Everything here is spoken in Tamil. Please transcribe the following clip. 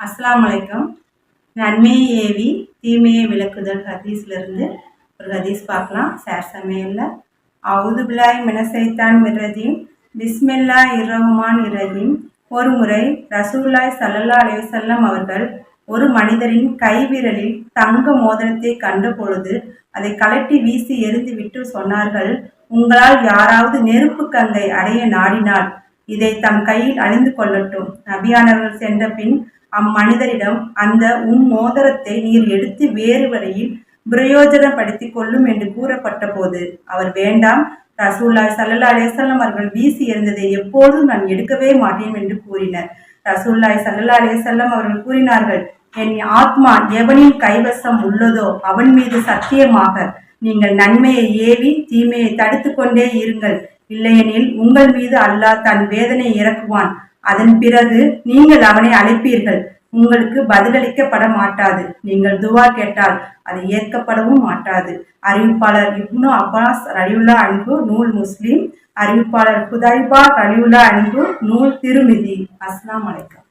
அஸ்ஸலாமு வலைக்கம் நன்மையை ஏவி தீமையை விளக்குதல் ஹதீஸ்லேருந்து ஒரு ஹதீஸ் பார்க்கலாம். சார் சமையலில். அவுது பிலாய் மினசைத்தான் மிரஜீம் பிஸ்மில்லா இரஹ்மான் இரஹீம். ஒரு முறை ரசூல்லாய் சல்லல்லா அலைவசல்லம் அவர்கள் ஒரு மனிதரின் கைவிரலில் தங்க மோதிரத்தை கண்ட பொழுது அதை கலட்டி வீசி எரிந்துவிட்டு சொன்னார்கள் உங்களால் யாராவது நெருப்பு கங்கை அடைய நாடினால் இதை தம் கையில் அணிந்து கொள்ளட்டும். நபியானவர்கள் சென்ற பின் அம்மனிதரிடம் அந்த உன் மோதிரத்தை நீர் எடுத்து வேறு வழியில் பிரயோஜனப்படுத்தி கொள்ளும் என்று கூறப்பட்ட போது அவர் வேண்டாம் ரசூல்லாய் சல்லல்லா அலேசல்லம் அவர்கள் வீசி எறிந்ததை எப்போதும் நான் எடுக்கவே மாட்டேன் என்று கூறினர். ரசூல்லாய் சல்லல்லா அலேசல்லம் அவர்கள் கூறினார்கள் என் ஆத்மா எவனின் கைவசம் உள்ளதோ அவன் மீது சத்தியமாக நீங்கள் நன்மையை ஏவி தீமையை தடுத்து கொண்டே இருங்கள். இல்லையெனில் உங்கள் மீது அல்லாஹ் தன் வேதனை இறக்குவான். அதன் பிறகு நீங்கள் அவனை அழைப்பீர்கள். உங்களுக்கு பதிலளிக்கப்பட மாட்டாது. நீங்கள் துவா கேட்டால் அது ஏற்கப்படவும் மாட்டாது. அறிவிப்பாளர் இப்னு அப்பாஸ் ரலியுல்லா அன்பு நூல் முஸ்லீம். அறிவிப்பாளர் குதைபா ரலியுல்லா அன்பு நூல் திருமிதி. அஸ்லாம் அலைக்கம்.